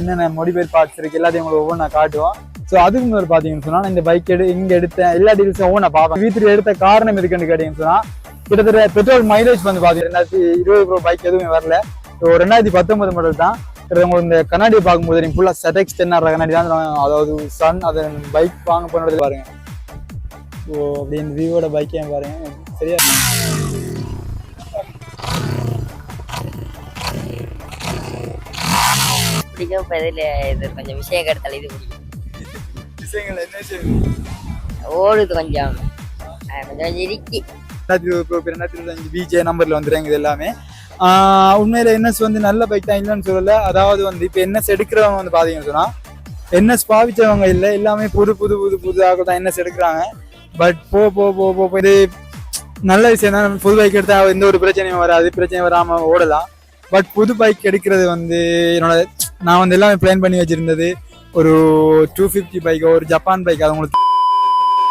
என்னென்ன modified parts இருக்கு எல்லாத்தையும் உங்களுக்கு ஒவ்வொன்றா காட்டுவோம் ஸோ அதுக்கு முதல் பார்த்தீங்கன்னு சொன்னால் நான் இந்த பைக் எடு இங்கே எடுத்தேன். எல்லா டீல்ஸும் ஒவ்வொன்றா பார்ப்பேன். வீட்டில் எடுத்த காரணம் எதுக்குன்னு கேட்டீங்கன்னு சொன்னால் கிட்டத்தட்ட பெட்ரோல் மைலேஜ் வந்து பார்த்தீங்கன்னா ரெண்டாயிரத்தி இருபது ப்ரோ பைக் எதுவுமே வரல. ஸோ ரெண்டாயிரத்தி பத்தொன்பது மாடல் தான். உங்களுக்கு இந்த கண்ணாடியை பார்க்கும்போது நீங்கள் ஃபுல்லாக செடெக்ஸ் டென் ஆர் கண்ணாடி தான். அதாவது சன் அதை பைக் வாங்க போனது பாருங்கள் ஸோ அப்படி இந்த விவோட பைக்கையும் பாருங்கள் சரியா? பிடிக்கும் இப்போ இதில் இது கொஞ்சம் விஷயம் கெடுத்தால் இது பிடிக்கும் விஷயங்கள் என்ன ஓடுது கொஞ்சம் கொஞ்சம் இறுக்கி ரெண்டாயிரத்தி இருபது ப்ரோ ரெண்டாயிரத்தி இருபத்தஞ்சு பிஜே நம்பர்ல வந்துடுறாங்க இது எல்லாமே உண்மையில என்எஸ் வந்து நல்ல பைக் தான் இல்லைன்னு சொல்லல. அதாவது வந்து இப்போ என்எஸ் எடுக்கிறவங்க வந்து பாத்தீங்கன்னு சொன்னா என்எஸ் பாவிச்சவங்க இல்லை எல்லாமே புது புது புது புதுதாக தான் என்எஸ் எடுக்கிறாங்க. பட் போ போ போ போ இது நல்ல விஷயம் தான் புது பைக் எடுத்தா எந்த ஒரு பிரச்சனையும் வராது. பிரச்சனையும் வராம ஓடலாம். பட் புது பைக் எடுக்கிறது வந்து என்னோட நான் வந்து எல்லாமே பிளான் பண்ணி வச்சிருந்தது. ஒரு டூ ஃபிஃப்டி பைக்கோ ஒரு ஜப்பான் பைக் அது உங்களுக்கு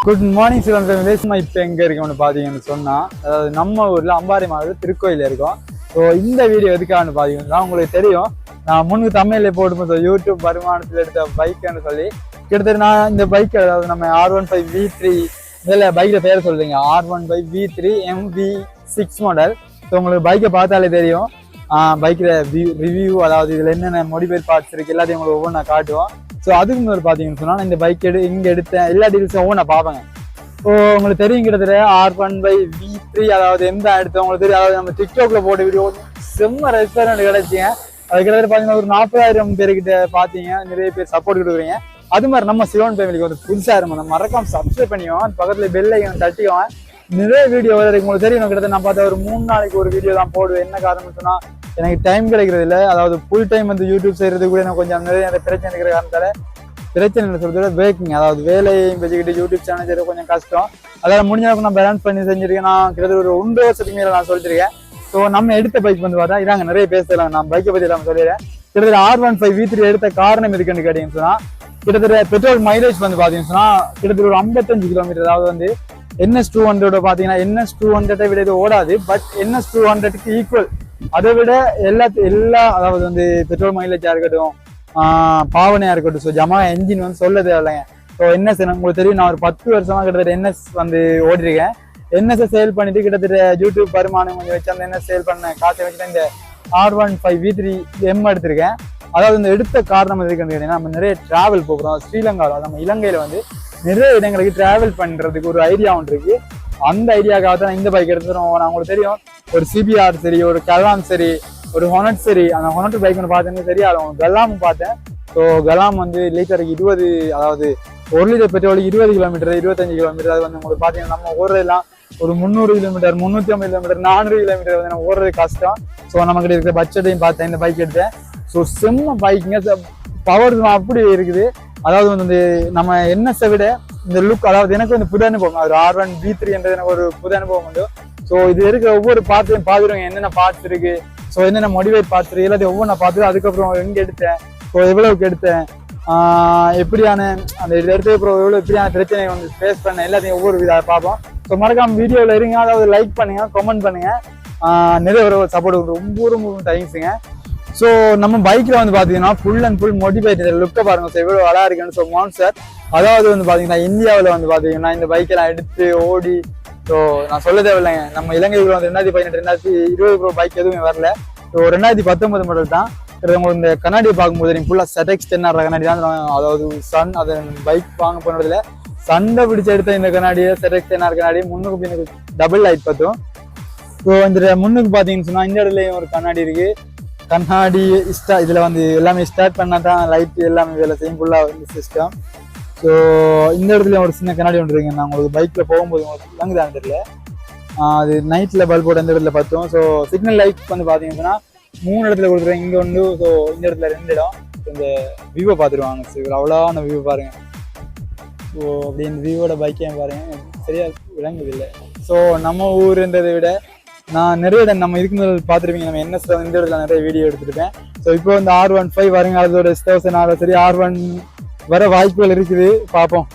குட் மார்னிங் சிவன் ஃபேமிலிஸ் இப்போ எங்கே இருக்கோம்னு பார்த்தீங்கன்னு சொன்னால் அதாவது நம்ம ஊரில் அம்பாரி மாவட்டம் திருக்கோயில் இருக்கோம். ஸோ இந்த வீடியோ எதுக்காகனு பார்த்தீங்கன்னா உங்களுக்கு தெரியும். நான் முன்பு தமிழில் போட்டு யூடியூப் வருமானத்தில் எடுத்த பைக்குன்னு சொல்லி கிட்டத்தட்ட நான் இந்த பைக் அதாவது நம்ம R one five V three இதில் பைக்கில் பேர் சொல்கிறீங்க R one five V three M V six model so உங்களுக்கு பைக்கை பார்த்தாலே தெரியும். பைக்கில் ரிவ்யூ அதாவது இதில் என்னென்ன மோடிஃபைட் பார்ட்ஸ் இருக்குது எல்லாத்தையும் உங்களுக்கு ஒவ்வொன்றா காட்டுவோம். ஸோ அதுக்கு முன்னாடி பார்த்தீங்கன்னு சொன்னால் நான் இந்த பைக் எடு இங்கே எடுத்தேன். எல்லா டீல்ஸும் ஒவ்வொன்றா பார்ப்பேங்க. ஸோ உங்களுக்கு தெரியும் கிட்டத்தட்ட R one five V three அதாவது எந்த எடுத்தோம் உங்களுக்கு தெரியும் அதாவது நம்ம டிக்டாக்ல போட்ட வீடியோ செம்ம ரெஸ்டாரண்ட் கிடைச்சிங்க. அது கிட்டத்தட்ட பார்த்தீங்கன்னா ஒரு நாற்பதாயிரம் பேர்கிட்ட பார்த்தீங்க. நிறைய பேர் சப்போர்ட் கொடுக்குறீங்க. அது மாதிரி நம்ம சிவன் ஃபேமிலிக்கு வந்து புதுசாக இருக்கும். நம்ம மறக்காம சப்ஸ்கிரைப் பண்ணிக்கோங்க. பக்கத்தில் பெல் ஐக்கன் தட்டிக்கோங்க. நிறைய வீடியோ வருது உங்களுக்கு தெரியும் கிட்டத்தட்ட நான் பார்த்தா ஒரு மூணு நாளைக்கு ஒரு வீடியோ தான் போடுவேன். என்ன காரணம் சொன்னால் எனக்கு டைம் கிடைக்கிறது இல்லை அதாவது ஃபுல் டைம் வந்து யூடியூப் செய்கிறது கூட எனக்கு கொஞ்சம் நிறைய நிறைய பிரச்சனை இருக்கிற காரணத்தால் பிரச்சனை இல்லை. சொல்றத பேக்கிங் அதாவது வேலையும் வச்சுக்கிட்டு யூடியூப் சேனல் செய்யறது கொஞ்சம் கஷ்டம். அதில் முடிஞ்ச அளவுக்கு நான் பேலன்ஸ் பண்ணி செஞ்சிருக்கேன். நான் கிட்டத்தட்ட ஒரு ஒன்று வருஷத்துக்கு மேலே நான் சொல்லிருக்கேன் ஸோ நம்ம எடுத்த பைக் வந்து பார்த்தா இதாங்க நிறைய பேசலாம் நான் பைக்கை பற்றி எல்லாம் சொல்லிடுறேன். கிட்டத்தட்ட R one five V three எடுத்த காரணம் இருக்குன்னு கேட்டீங்கன்னு சொன்னால் கிட்டத்தட்ட பெட்ரோல் மைலேஜ் வந்து பார்த்தீங்கன்னு கிட்டத்தட்ட ஒரு ஐம்பத்தஞ்சு கிலோமீட்டர் அதாவது வந்து என்எஸ் டூ ஹண்ட்ரடோட பார்த்தீங்கன்னா என்எஸ் டூ ஹண்ட்ரடை விட இது ஓடாது. பட் என்எஸ் டூ ஹண்ட்ரடுக்கு ஈக்குவல் அதை விட எல்லா எல்லா அதாவது வந்து பெட்ரோல் மைலேஜாக இருக்கட்டும் பாவனையா பாவனையாக இருக்கட்டும் ஸோ ஜமா என்ஜின் வந்து சொல்ல தேவையில்லைங்க ஸோ என்எஸ் உங்களுக்கு தெரியும் நான் ஒரு பத்து வருஷமா கிட்டத்தட்ட என்எஸ் வந்து ஓடிருக்கேன். என்எஸ் சேல் பண்ணிட்டு கிட்டத்தட்ட யூடியூப் வருமானம் கொஞ்சம் வச்சு அந்த என்எஸ் சேல் பண்ண காசை வச்சுட்டு இந்த R one five V three M எடுத்திருக்கேன். அதாவது இந்த எடுத்த காரணம் எதுக்குன்னு கேட்டீங்கன்னா நம்ம நிறைய டிராவல் போகிறோம். ஸ்ரீலங்காவில் நம்ம இலங்கையில் வந்து நிறைய இடங்களுக்கு டிராவல் பண்ணுறதுக்கு ஒரு ஐடியா ஒன்று இருக்குது அந்த ஐடியாக்காக தான் இந்த பைக் எடுத்துருவோம் நான் உங்களுக்கு தெரியும். ஒரு சிபிஆர் சரி ஒரு கலாம் சரி ஒரு ஹொனட் சரி அந்த ஹொனட் பைக் ஒன்று பார்த்தேன்னு தெரியாது. கலாம் பார்த்தேன். ஸோ கலாம் வந்து லிட்டருக்கு இருபது அதாவது ஒரு லிட்டர் பெட்ரோல் இருபது கிலோமீட்டர் இருபத்தஞ்சு கிலோமீட்டர் அது வந்து உங்களுக்கு பார்த்தீங்கன்னா நம்ம ஓடுறதெல்லாம் ஒரு முந்நூறு கிலோமீட்டர் முந்நூற்றி ஐம்பது கிலோமீட்டர் நானூறு கிலோமீட்டர் வந்து நம்ம ஓடுறது கஷ்டம். ஸோ நம்மகிட்ட இருக்கிற பட்ஜெட்டையும் பார்த்தேன் இந்த பைக் எடுத்தேன். ஸோ செம்ம பைக்குங்க பவர் அப்படி இருக்குது. அதாவது வந்து நம்ம என்ன விட இந்த லுக் அதாவது எனக்கு வந்து புது அனுபவம். அது ஆர் ஒன் பி த்ரீ என்றது எனக்கு ஒரு புது அனுபவம் உண்டு. ஸோ இது இருக்கிற ஒவ்வொரு பார்ட்ஸையும் பார்த்துருங்க என்னென்ன பார்ட்ஸ் இருக்கு? ஸோ என்னென்ன மோடிவேட் பார்ட்ஸ் இருக்கு? எல்லாத்தையும் ஒவ்வொன்றா பார்த்து அதுக்கப்புறம் எங்கே எடுத்தேன்? ஸோ எவ்வளவுக்கு எடுத்தேன்? எப்படியான அந்த இது எடுத்து அப்புறம் எவ்வளோ எப்படியான பிரச்சனை வந்து ஃபேஸ் பண்ண எல்லாத்தையும் ஒவ்வொரு வித பார்ப்போம். ஸோ மறக்காம வீடியோவில் இருங்க. அதாவது லைக் பண்ணுங்க கமெண்ட் பண்ணுங்க. நிறைய ஒரு சப்போர்ட் ரொம்ப ரொம்ப தேங்க்ஸுங்க ஸோ நம்ம பைக்கில் வந்து பார்த்தீங்கன்னா ஃபுல் அண்ட் ஃபுல் மோட்டிவேட் லுக்கை பாருங்க சார் எவ்வளோ அழகா இருக்குன்னு ஸோ சார் அதாவது வந்து பார்த்தீங்கன்னா இந்தியாவில் வந்து பார்த்தீங்கன்னா இந்த பைக்கெல்லாம் எடுத்து ஓடி ஸோ நான் சொல்ல தேவையில்லைங்க. நம்ம இலங்கைக்குள்ள வந்து ரெண்டாயிரத்தி பதினெட்டு ரெண்டாயிரத்தி இருபது ப்ரோ பைக் எதுவுமே வரல. ஸோ ரெண்டாயிரத்தி பத்தொன்பது மாடல் தான். உங்களுக்கு இந்த கண்ணாடியை பார்க்கும்போது நீங்கள் ஃபுல்லாக செடெக்ஸ் டென் கண்ணாடி தான். அதாவது சன் அது பைக் வாங்க போனதில் சண்டை பிடிச்ச எடுத்த இந்த கண்ணாடியை செடெக்ஸ் டென் கண்ணாடி முன்னுக்கு பின்னுக்கு டபுள் லைட் பார்த்தோம். ஸோ இந்த முன்னுக்கு பார்த்தீங்கன்னு சொன்னால் இந்த இடத்துலையும் ஒரு கண்ணாடி இருக்குது கண்ணாடி ஸ்டா இதில் வந்து எல்லாமே ஸ்டார்ட் பண்ணால் தான் லைட் எல்லாமே வேலை செய்யும். ஃபுல்லாக வந்து சிஸ்டம் ஸோ இந்த இடத்துல ஒரு சின்ன கண்ணாடி ஒன்று இருக்குங்க. நான் உங்களுக்கு பைக்கில் போகும்போது உங்களுக்கு விளங்குதான் தெரியல. அது நைட்டில் பல்போட இந்த இடத்துல பார்த்தோம். ஸோ சிக்னல் லைட் வந்து பார்த்தீங்கன்னா மூணு இடத்துல கொடுத்துருவேன் இங்கே ஒன்று ஸோ இந்த இடத்துல ரெண்டு இடம். இந்த வியூவை பார்த்துருவாங்க. சார் அவ்வளோவான வியூ பாருங்கள் ஸோ அப்படி இந்த வியூவோட பைக்கையும் பாருங்கள் சரியாக விளங்குது இல்லை. ஸோ நம்ம ஊருன்றதை விட நான் நிறைய இடம் நம்ம இதுக்கு முதல் பார்த்துருப்பீங்க. நம்ம என்எஸ் இந்த இடத்துல நிறைய வீடியோ எடுத்திருப்பேன். ஸோ இப்போ இந்த ஆர் ஒன் ஃபைவ் வருங்காலத்தோட தௌசண்ட் ஆறு சரி ஆர் ஒன் வர வாய்ப்புகள் இருக்குது. பார்ப்போம்.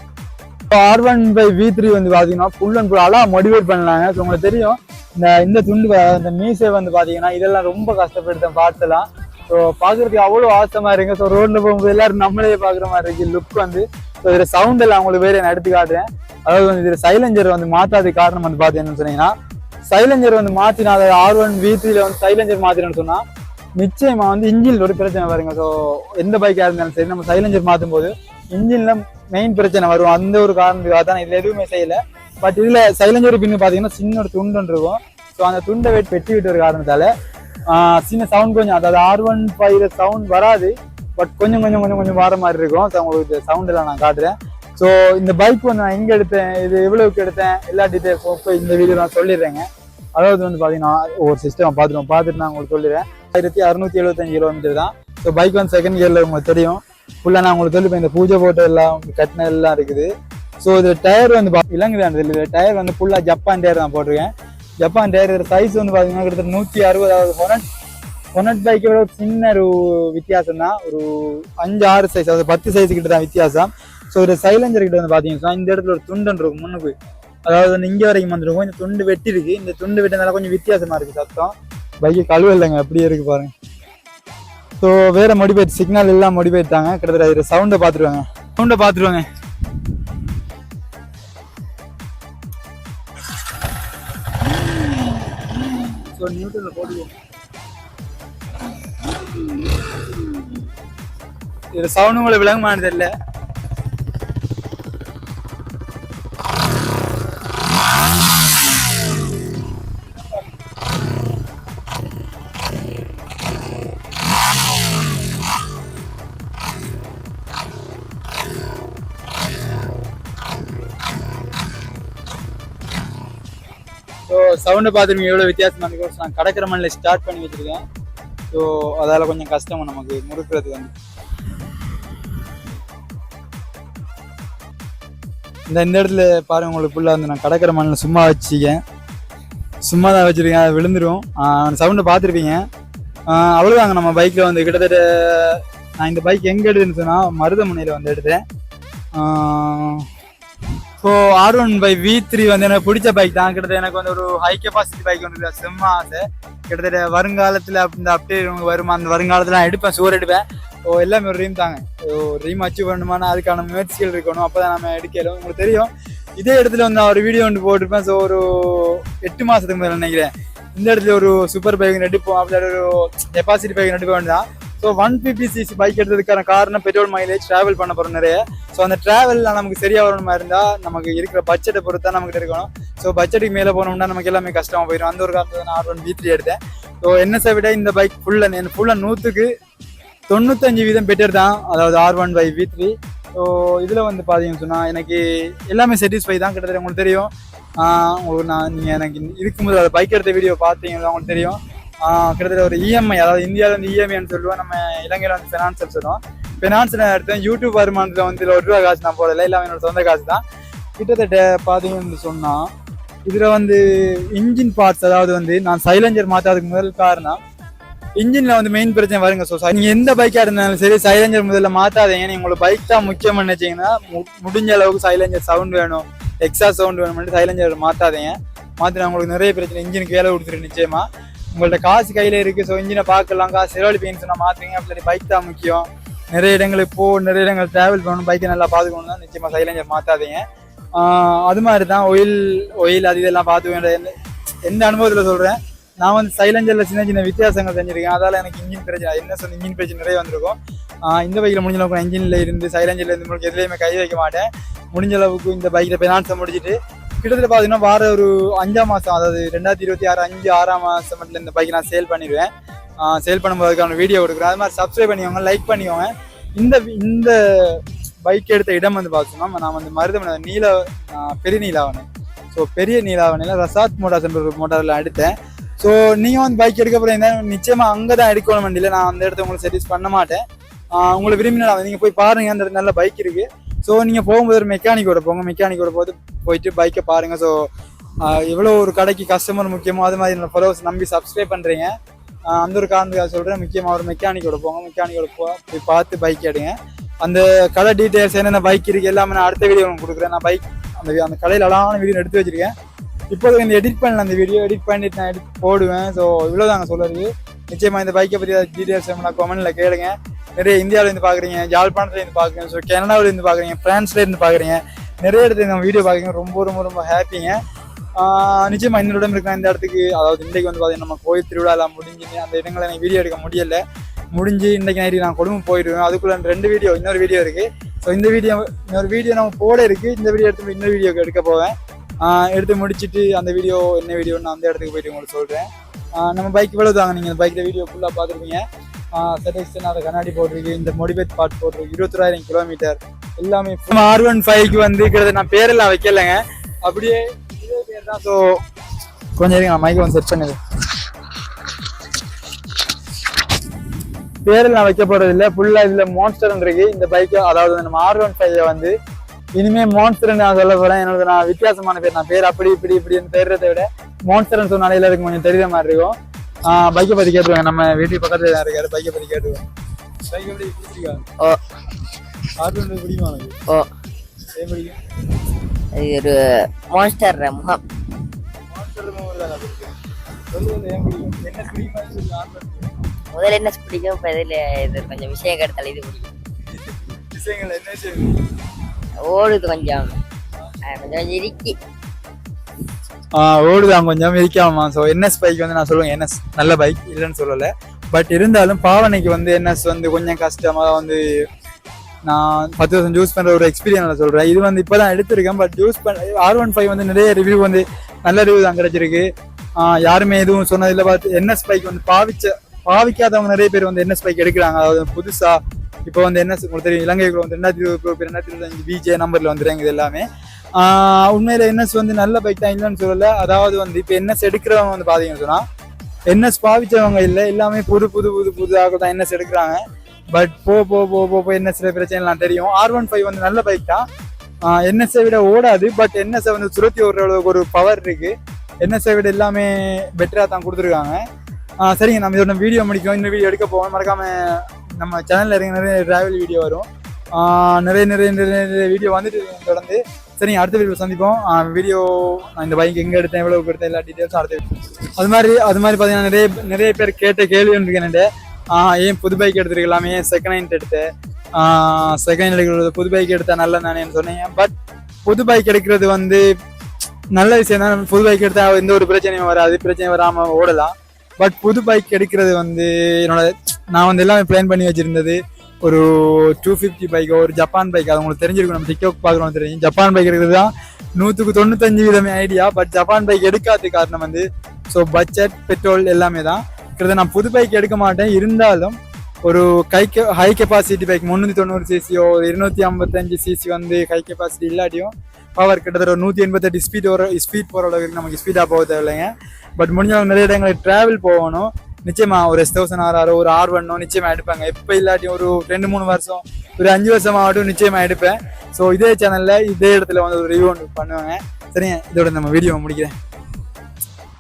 இப்போ R one five V three வந்து பார்த்தீங்கன்னா ஃபுல் அண்ட் ஃபுல் அழகாக மோடிவேட் பண்ணலாங்க. ஸோ உங்களுக்கு தெரியும் இந்த இந்த துண்டு இந்த மீசை வந்து பார்த்தீங்கன்னா இதெல்லாம் ரொம்ப கஷ்டப்படுத்த பார்த்துலாம். ஸோ பார்க்குறதுக்கு அவ்வளோ ஆசமாக இருக்குங்க. ஸோ ரோட்டில் போகும்போது எல்லாரும் நம்மளே பார்க்குற மாதிரி இருக்கு லுக் வந்து. ஸோ இதில் சவுண்ட் எல்லாம் உங்களுக்கு வேறு நான் எடுத்து காட்டுறேன். அதாவது வந்து இதில் சைலஞ்சர் வந்து மாற்றாத காரணம் வந்து பார்த்தீங்கன்னு சொன்னீங்கன்னா சைலஞ்சர் வந்து மாத்தினா அதை ஆர் ஒன் வி த்ரீல வந்து சைலஞ்சர் மாத்தினு சொன்னால் நிச்சயமா வந்து இன்ஜின் ஒரு பிரச்சனை வருங்க ஸோ எந்த பைக்காக இருந்தாலும் சரி நம்ம சைலஞ்சர் மாற்றும் போது இன்ஜின்ல மெயின் பிரச்சனை வரும். அந்த ஒரு காரணத்துக்காக தான் இதுல எதுவுமே செய்யல. பட் இதுல சைலஞ்சர் பின்னு பாத்தீங்கன்னா சின்ன ஒரு துண்டு இருக்கும். ஸோ அந்த துண்டை வெட்டி வெட்டி விட்டு ஒரு காரணத்தால சின்ன சவுண்ட் கொஞ்சம் அதாவது ஆர் ஒன் ஃபைவ் சவுண்ட் வராது. பட் கொஞ்சம் கொஞ்சம் கொஞ்சம் கொஞ்சம் வர மாதிரி இருக்கும். ஸோ உங்களுக்கு சவுண்ட் எல்லாம் நான் காட்டுறேன். ஸோ இந்த பைக் வந்து நான் எங்கே எடுத்தேன்? இது எவ்வளவுக்கு எடுத்தேன்? எல்லா டீட்டெயில்ஸ் இந்த வீடியோ நான் சொல்லிடுறேங்க. அதாவது வந்து பார்த்தீங்கன்னா ஒரு சிஸ்டம் பார்த்துருவோம் பார்த்துட்டு நான் உங்களுக்கு சொல்லிடுறேன். ஆயிரத்தி அறுநூத்தி எழுபத்தஞ்சு கிலோமீட்டர் தான். ஸோ பைக் வந்து செகண்ட் கியரில் உங்களுக்கு தெரியும். ஃபுல்லாக நான் உங்களுக்கு சொல்லிப்பேன் இந்த பூஜை போட்டோ எல்லாம் கட்டின எல்லாம் இருக்குது. ஸோ இது டயர் வந்து பா- இல்லை டயர் வந்து ஃபுல்லாக ஜப்பான் டயர் தான் போட்டிருக்கேன். ஜப்பான் டயர் சைஸ் வந்து பார்த்தீங்கன்னா கிட்டத்தட்ட நூற்றி அறுபதாவது ஹொனட் ஹொனட் பைக்கோட விட சின்ன ஒரு வித்தியாசம் தான் ஒரு அஞ்சு ஆறு சைஸ் அதாவது பத்து சைஸ் கிட்ட தான் வித்தியாசம். ஸோ ஒரு சைலஞ்சர் கிட்ட வந்து பார்த்தீங்கன்னா இந்த இடத்துல ஒரு துண்டன் இருக்கும் முன்னுக்கு. அதாவது வந்து இங்கே வரைக்கும் வந்துருக்கும் இந்த துண்டு வெட்டி இருக்கு இந்த துண்டு வெட்டினால கொஞ்சம் வித்தியாசமா இருக்கு சத்தம். பைக்கு கழுவ இல்லைங்க அப்படியே இருக்கு பாருங்க. ஸோ வேற மொடிபேட் சிக்னல் எல்லாம் மொடிபேட்டாங்க கிட்டத்தட்ட இது சவுண்டை பார்த்துருவாங்க சவுண்டை பார்த்துருவாங்க ஸோ நியூட்டனில் போட்டுக்குவோம். இது சவுண்டு உங்களை விளங்குமானது தெரியல. சவுண்டு பார்த்துருங்க எவ்வளோ வித்தியாசமாக இருக்கும் நான் கடற்கரை மண்ணில் ஸ்டார்ட் பண்ணி வச்சிருக்கேன். ஸோ அதால் கொஞ்சம் கஷ்டம் நமக்கு முறுக்கிறதுக்கு வந்து. இந்த இந்த இடத்துல பாருங்க உங்களுக்கு ஃபுல்லாக வந்து நான் கடற்கரை மண்ணில் சும்மா வச்சுக்கேன் சும்மா தான் வச்சுருக்கேன் அது விழுந்துரும். சவுண்டை பார்த்துருப்பீங்க. அவ்வளோதாங்க நம்ம பைக்கில் வந்து கிட்டத்தட்ட நான் இந்த பைக் எங்கே எடுத்துன்னு சொன்னால் மருதமனையில் வந்து எடுத்தேன். So R one five V three வந்து எனக்கு பிடிச்ச பைக் தான். கிட்டத்தட்ட எனக்கு வந்து ஒரு ஹை கெப்பாசிட்டி பைக் வந்து செம்ம ஆசை. கிட்டத்தட்ட வருங்காலத்தில் இந்த அப்டேட் வருமா? அந்த வருங்காலத்தில் நான் எடுப்பேன் சூர் எடுப்பேன். ஓ எல்லாமே ஒரு ரீம் தாங்க. ஓ ரீம் அச்சீவ் பண்ணணுமானா அதுக்கான முயற்சிகள் இருக்கணும். அப்போ தான் நம்ம எடுக்கலும். உங்களுக்கு தெரியும். இதே இடத்துல வந்து நான் ஒரு வீடியோ ஒன்று போட்டிருப்பேன். ஸோ ஒரு எட்டு மாதத்துக்கு முதல்ல நினைக்கிறேன். இந்த இடத்துல ஒரு சூப்பர் பைக் எடுப்போம். அப்படி ஒரு கெப்பாசிட்டி பைக் எடுக்க வேண்டாம் so one fifty CC bike எடுத்ததுக்கான காரணம் பெட்ரோல் மைலேஜ் ட்ராவல் பண்ண போகிறோம் நிறைய. ஸோ அந்த ட்ராவலில் நமக்கு சரியாக வரணுமா இருந்தால் நமக்கு இருக்கிற பட்ஜெட்டை பொறுத்து தான் நமக்கு இருக்கணும். ஸோ பட்ஜெட்டுக்கு மேலே போனோம்னா நமக்கு எல்லாமே கஷ்டமாக போயிடும் அந்த ஒரு காரணத்தை நான் ஆர் ஒன் பி த்ரீ எடுத்தேன். ஸோ என்எஸ்ஐ விட இந்த பைக் ஃபுல்லாக ஃபுல்லாக நூற்றுக்கு தொண்ணூத்தஞ்சு வீதம் பெட்டர் தான். அதாவது R one five V three so இதில் வந்து பார்த்தீங்கன்னு சொன்னால் எனக்கு எல்லாமே சாட்டிஸ்ஃபை தான். கிட்டத்தட்ட உங்களுக்கு தெரியும். உங்களுக்கு நான் நீங்கள் எனக்கு இருக்கும்போது அதை பைக் எடுத்த வீடியோ பார்த்தீங்கன்னா உங்களுக்கு தெரியும். கிட்டத்தட்ட ஒரு இஎம்ஐ அதாவது இந்தியாவில் வந்து இஎம்ஐன்னு சொல்லுவோம். நம்ம இலங்கையில் வந்து ஃபினான்ஸ் சொல்லுவோம் ஃபினான்ஸ் நான் எடுத்தேன். யூடியூப் வருமானத்தில் வந்து ஒரு ரூபா காசு நான் போடல. இல்லை என்னோட சொந்த காசு தான். கிட்டத்தட்ட பார்த்தீங்கன்னு சொன்னால் இதில் வந்து இன்ஜின் பார்ட்ஸ் அதாவது வந்து நான் சைலஞ்சர் மாற்றாததுக்கு முதல் காரணம் இன்ஜினில் வந்து மெயின் பிரச்சனை வருங்க ஸோ நீங்கள் எந்த பைக்காக இருந்தாலும் சரி சைலஞ்சர் முதல்ல மாற்றாதீங்க நீங்கள் உங்களுக்கு பைக் தான் முக்கியம் நினைச்சீங்கன்னா மு- முடிஞ்ச அளவுக்கு சைலஞ்சர் சவுண்ட் வேணும். எக்ஸா சவுண்ட் வேணும் சைலஞ்சர் மாற்றாதீங்க மாற்றினா உங்களுக்கு நிறைய பிரச்சனை. இன்ஜினுக்கு வேலை கொடுத்துரு நிச்சயமாக உங்கள்ட்ட காசு கையில இருக்கு ஸோ இன்ஜினை பார்க்கலாம் காசு செலவழிப்பீங்கன்னு சொன்னா மாத்துறீங்க அப்படி பைக் தான் முக்கியம். நிறைய இடங்களுக்கு போ நிறைய இடங்கள் டிராவல் பண்ணணும் பைக்கை நல்லா பார்த்துக்கணும் தான் நிச்சயமா சைலஞ்சர் மாத்தாதீங்க. அது மாதிரி தான் ஒயில் ஒயில் அது இதெல்லாம் பார்த்துக்க எந்த அனுபவத்தில் சொல்கிறேன் நான் வந்து சைலஞ்சரில் சின்ன சின்ன வித்தியாசங்கள் செஞ்சுருக்கேன் அதால் எனக்கு இன்ஜின் பிரச்சனை என்ன சொன்ன இன்ஜின் பிரச்சனை நிறைய வந்திருக்கும். இந்த பைக்கில் முடிஞ்ச அளவுக்கு இன்ஜினில் இருந்து சைலஞ்சரில் இருந்து உங்களுக்கு எதுலேயுமே கை வைக்க மாட்டேன். முடிஞ்ச அளவுக்கு இந்த பைக்கில் பெனான்ஸை முடிச்சுட்டு கிட்டத்தட்ட பார்த்தீங்கன்னா வார ஒரு அஞ்சாம் மாதம் அதாவது ரெண்டாயிரத்தி இருபத்தி ஆறு அஞ்சு ஆறாம் மாதம் மட்டும் இந்த பைக் நான் சேல் பண்ணிடுவேன். சேல் பண்ணும்போதுக்கான வீடியோ கொடுக்குறேன். அது மாதிரி சப்ஸ்கிரைப் பண்ணிக்கோங்க லைக் பண்ணிக்கோங்க. இந்த இந்த பைக் எடுத்த இடம் வந்து பார்த்தோம்னா நான் வந்து மருதமனை நீல பெரிய நீலாவணை ஸோ பெரிய நீலாவணையில் ரசாத் மோட்டார்ஸ் என்ற ஒரு மோட்டாரில் எடுத்தேன். ஸோ நீங்கள் வந்து பைக் எடுக்க போகிறீங்க நிச்சயமாக அங்கே தான் எடுக்கணும் வண்டியில். நான் அந்த இடத்த உங்களுக்கு சர்வீஸ் பண்ண மாட்டேன். உங்களை விரும்பினா நீங்கள் போய் பாருங்க அந்த இடத்துல நல்ல பைக் இருக்குது ஸோ நீங்கள் போகும்போது ஒரு மெக்கானிக்கோட போங்க. மெக்கானிக்கோட போது போயிட்டு பைக்கை பாருங்கள் ஸோ எவ்வளோ ஒரு கடைக்கு கஸ்டமர் முக்கியமோ அது மாதிரி என்னோட ஃபாலோவர்ஸ் நம்பி சப்ஸ்கிரைப் பண்ணுறீங்க அந்த ஒரு காரணத்துக்காக சொல்கிறேன் முக்கியமாக ஒரு மெக்கானிக்கோட போங்க. மெக்கானிக்கோட போ போய் பார்த்து பைக் எடுங்க. அந்த கடை டீட்டெயில்ஸ் என்னென்ன பைக் இருக்குது எல்லாமே நான் அடுத்த வீடியோ உங்களுக்கு கொடுக்குறேன். நான் பைக் அந்த அந்த கடையில் அழகான வீடியோ எடுத்து வச்சிருக்கேன். இப்போது இந்த எடிட் பண்ணல அந்த வீடியோ எடிட் பண்ணிட்டு நான் எடிட் போடுவேன். ஸோ இவ்வளோதாங்க சொல்லுறது நிச்சயமாக இந்த பைக்கை பற்றி டீட்டெயில்ஸ் வேணும்னா கமெண்ட்ல கேளுங்க. நிறைய இந்தியாவில இருந்து பாக்குறீங்க பார்க்குறீங்க இருந்து பாக்குறீங்க ஸோ கனடாவில இருந்து பாக்குறீங்க பிரான்ஸ்ல இருந்து பாக்குறீங்க நிறைய இடத்துல நம்ம வீடியோ பாக்குறீங்க. ரொம்ப ரொம்ப ரொம்ப ஹாப்பிங்க நிச்சயமா இந்த இடம் இருக்க இந்த இடத்துக்கு. அதாவது இன்றைக்கு வந்து பார்த்தீங்கன்னா நம்ம கோயில் திருவிழாலாம் முடிஞ்சு அந்த இடங்களை எனக்கு வீடியோ எடுக்க முடியல. முடிஞ்சு இன்றைக்கு நைட்டு நான் குடும்பம் போயிடுவேன் அதுக்குள்ள ரெண்டு வீடியோ இன்னொரு வீடியோ இருக்கு. ஸோ இந்த வீடியோ இன்னொரு வீடியோ நம்ம போட இருக்கு. இந்த வீடியோ எடுத்து இன்னொரு வீடியோ எடுக்க போவேன். எடுத்து முடிச்சுட்டு அந்த வீடியோ என்ன வீடியோன்னு நான் அந்த இடத்துக்கு போயிட்டு உங்களுக்கு சொல்கிறேன் நம்ம பைக் இவ்வளோ தாங்க நீங்கள் பைக்கில் வீடியோ ஃபுல்லாக பார்த்துருப்பீங்க. செட்டெக்ஸ்டன் அதை கண்ணாடி போட்டிருக்கு இந்த மோடிபேட் பார்ட் போட்டிருக்கு இருபத்தொராயிரம் கிலோமீட்டர் எல்லாமே ஆர் ஒன் ஃபைவ்க்கு வந்து கிட்டத்தட்ட நான் பேரெல்லாம் வைக்கலைங்க. அப்படியே இதே பேர் தான். ஸோ கொஞ்சம் இருங்க நான் மைக்கை வந்து செட் பண்ணுது பேரில் நான் வைக்க போறது இல்ல ஃபுல்லா இதுல மான்ஸ்டர் இருக்கு. இந்த பைக் அதாவது நம்ம ஆர் ஒன் ஃபைவ் வந்து இனிமே மான்ஸ்டர்னு நான் சொல்ல போறேன். என்னோட நான் வித்தியாசமான பேர். நான் பேர் அப்படி இப்படி இப்படின்னு தேடுறதை விட மான்ஸ்டர்னு சொன்னாலே எல்லாருக்கும் கொஞ்சம் தெரியுற மாதிரி இருக்கும். பைக்கை பத்தி கேட்டுருவேன். நம்ம வீட்டுக்கு பக்கத்துல இருக்காரு? பைக்கை பத்தி கேட்டுருவேன். பைக் எப்படி பிடிச்சிருக்கா ஓ ஆர் ஒன் பிடிக்குமா உனக்கு? ஓ ஏன் பிடிக்கும்? இது ஒரு மான்ஸ்டர் முகம். முதல்ல என்ன பிடிக்கும் இப்போ இதில் இது கொஞ்சம் விஷயம் கிடைத்தால இது பிடிக்கும். விஷயங்கள் என்ன விஷயம் ஓடுது கொஞ்சம். கொஞ்சம் இறுக்கி ஆஹ் ஓடுதான் கொஞ்சம் இருக்காமா. ஸோ என்எஸ் பைக் வந்து நான் சொல்லுவேன். என்எஸ் நல்ல பைக் இல்லைன்னு சொல்லலை. பட் இருந்தாலும் பாவனைக்கு வந்து என்எஸ் வந்து கொஞ்சம் கஷ்டமாக வந்து நான் பத்து வருஷம் யூஸ் பண்ணுற ஒரு எக்ஸ்பீரியன்ஸில் சொல்கிறேன் இது வந்து இப்போ தான் எடுத்திருக்கேன். பட் யூஸ் பண்ண ஆர் ஒன் ஃபைவ் வந்து நிறைய ரிவ்யூ வந்து நல்ல ரிவ்யூ தான் கிடைச்சிருக்கு. யாருமே எதுவும் சொன்னதில்லை. பார்த்து என்எஸ் பைக் வந்து பாவிச்ச பாவிக்காதவங்க நிறைய பேர் வந்து என்எஸ் பைக் எடுக்கிறாங்க. அதாவது புதுசாக இப்போ வந்து என்எஸ் உங்களுக்கு தெரியும் இலங்கைக்குள்ள வந்து ரெண்டாயிரத்தி இருபது ரெண்டாயிரத்தி இருபத்தஞ்சு பிஜே நம்பரில் வந்துடுறாங்க இது எல்லாமே. உண்மையில் என்எஸ் வந்து நல்ல பைக் தான் இல்லைன்னு சொல்லல. அதாவது வந்து இப்போ என்எஸ் எடுக்கிறவங்க வந்து பார்த்தீங்கன்னு சொன்னால் என்எஸ் பாவிச்சவங்க இல்லை எல்லாமே புது புது புது புதுதாக தான் என்எஸ் எடுக்கிறாங்க. பட் போ போ போ போ போ என்எஸ்ல பிரச்சனைலாம் தெரியும். ஆர் ஒன் ஃபைவ் வந்து நல்ல பைக் தான். என்எஸ்ஐ விட ஓடாது பட் என்எஸ்ஐ வந்து சுரத்தி ஓடுற அளவுக்கு ஒரு பவர் இருக்கு. என்எஸ்ஐ விட எல்லாமே பெட்டராக தான் கொடுத்துருக்காங்க. சரிங்க நம்ம இதோட வீடியோ முடிக்கும் இந்த வீடியோ எடுக்க போவோம். மறக்காம நம்ம சேனல்ல இருக்க நிறைய டிராவல் வீடியோ வரும். நிறைய நிறைய நிறைய நிறைய வீடியோ வந்துட்டு தொடர்ந்து சரிங்க அடுத்த வீடியோ சந்திப்போம். வீடியோ இந்த பைக் எங்க எடுத்தேன் எவ்வளவு எடுத்தேன் எல்லா டீட்டெயில்ஸும் அடுத்த அது மாதிரி அது மாதிரி பார்த்தீங்கன்னா நிறைய நிறைய பேர் கேட்ட கேள்வி ஒன்று இருக்கு ஏன் புது பைக் எடுத்துருக்கலாமே ஏன் செகண்ட் ஹேண்ட் எடுத்தேன்? செகண்ட் எடுக்கிறது புது பைக் எடுத்தேன் நல்ல நானேன்னு சொன்னீங்க பட் புது பைக் எடுக்கிறது வந்து நல்ல விஷயம் தான். புது பைக் எடுத்தால் எந்த ஒரு பிரச்சனையும் வராது. பிரச்சனை வராமல் ஓடலாம். பட் புது பைக் எடுக்கிறது வந்து என்னோட நான் வந்து எல்லாமே பிளான் பண்ணி வச்சிருந்தது. ஒரு டூ ஃபிஃப்டி பைக் ஒரு ஜப்பான் பைக் அது உங்களுக்கு தெரிஞ்சிருக்கும். நம்ம டிக்டாக் பார்க்குறோம் தெரியும். ஜப்பான் பைக் இருக்கிறது தான் நூற்றுக்கு தொண்ணூத்தஞ்சு விதமே ஐடியா பட் ஜப்பான் பைக் எடுக்காத காரணம் வந்து ஸோ பட்ஜெட் பெட்ரோல் எல்லாமே தான். கிட்டத்தட்ட நான் புது பைக் எடுக்க மாட்டேன். இருந்தாலும் ஒரு கை ஹை கெப்பாசிட்டி பைக் முந்நூற்றி தொண்ணூறு சிசியோ ஒரு இருநூற்றி ஐம்பத்தஞ்சு சிசி வந்து ஹை கெப்பாசிட்டி இல்லாட்டியும் பவர் கிட்டத்தட்ட ஒரு நூற்றி எண்பத்தெட்டு ஸ்பீட் வர ஸ்பீட் போகிற அளவுக்கு நமக்கு ஸ்பீடாக போக தேவையில்லைங்க. பட் முடிஞ்சவங்க நிறைய இடங்களுக்கு ட்ராவல் போகணும். நிச்சயமா ஒரு எஸ் தௌசண்ட் ஆர் ஒரு ஆர் ஒன்னோ நிச்சயமா எடுப்பாங்க. இப்போ இல்லாட்டியும் ஒரு ரெண்டு மூணு வருஷம் ஒரு அஞ்சு வருஷம் ஆகட்டும் நிச்சயமா எடுப்பேன். ஸோ இதே சேனல்ல இதே இடத்துல வந்து ஒரு ரிவ்யூ ஒன்று பண்ணுவாங்க. சரிங்க இதோட நம்ம வீடியோ முடிக்கிறேன்.